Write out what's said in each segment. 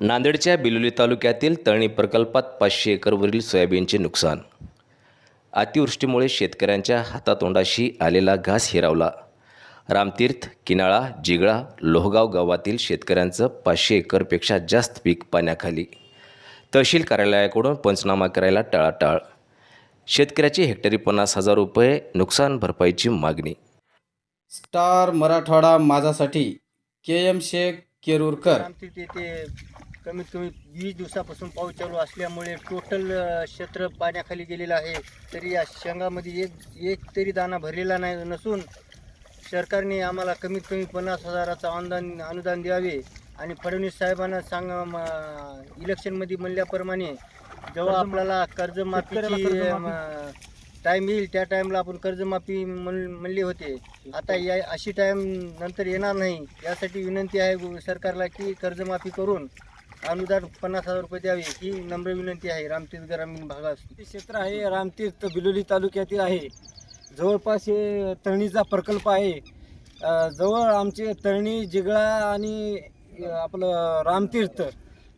नांदेडच्या बिलोली तालुक्यातील तळणी प्रकल्पात पाचशे एकरवरील सोयाबीनचे नुकसान. अतिवृष्टीमुळे शेतकऱ्यांच्या हातातोंडाशी आलेला घास हिरावला. रामतीर्थ किनाळा जिगळा लोहगाव गावातील शेतकऱ्यांचं पाचशे एकरपेक्षा जास्त पीक पाण्याखाली. तहसील कार्यालयाकडून पंचनामा करायला टाळाटाळ. शेतकऱ्याची हेक्टरी पन्नास हजार रुपये नुकसान भरपाईची मागणी. स्टार मराठवाडा माझासाठी के एम शेख केरुरकर. कमीत कमी वीस दिवसापासून पाऊस चालू असल्यामुळे टोटल क्षेत्र पाण्याखाली गेलेलं आहे. तरी या शेंगामध्ये एक एक तरी दाना भरलेला नाही नसून सरकारने आम्हाला कमीत कमी पन्नास हजाराचं अनुदान अनुदान द्यावे. आणि फडणवीस साहेबांना सांग म- इलेक्शनमध्ये म्हणल्याप्रमाणे जेव्हा आपल्याला कर्जमाफीची टाईम येईल त्या टाईमला आपण कर्जमाफी म्हण म्हणले होते. आता या अशी टाईम नंतर येणार नाही. यासाठी विनंती आहे सरकारला की कर्जमाफी करून अनुदान पन्नास हजार रुपये द्यावे ही नम्र विनंती आहे. रामतीर्थ ग्रामीण भागात ते क्षेत्र आहे रामतीर्थ बिलोली तालुक्यातील आहे. जवळपास हे तळणीचा प्रकल्प आहे. अ, जवळ आमचे तळणी जिगळा आणि अ, आपलं रामतीर्थ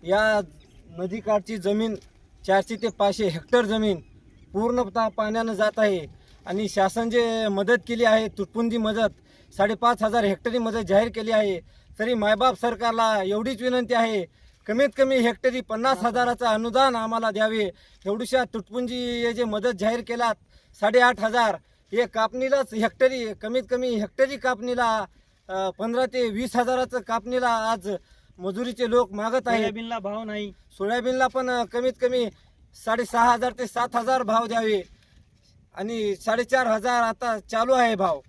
या नदीकाठची जमीन चारशे ते पाचशे हेक्टर जमीन पूर्णतः पाण्यानं जात आहे. आणि शासन जे मदत केली आहे तुटपुंजी मदत साडेपाच हजार हेक्टरी मदत जाहीर केली आहे. तरी मायबाप सरकारला एवढीच विनंती आहे कमीत कमी हेक्टरी पन्नास हजाराचं अनुदान आम्हाला द्यावे. एवढीशा तुटपुंजी हे जे मदत जाहीर केलात साडेआठ हजार हे कापणीलाच हेक्टरी कमीत कमी हेक्टरी कापणीला पंधरा ते वीस हजाराचं कापणीला आज मजुरीचे लोक मागत आहेत. सोयाबीनला भाव नाही. सोयाबीनला पण कमीत कमी साडेसहा हजार ते सात हजार भाव द्यावे. आणि साडेचार हजार आता चालू आहे भाव.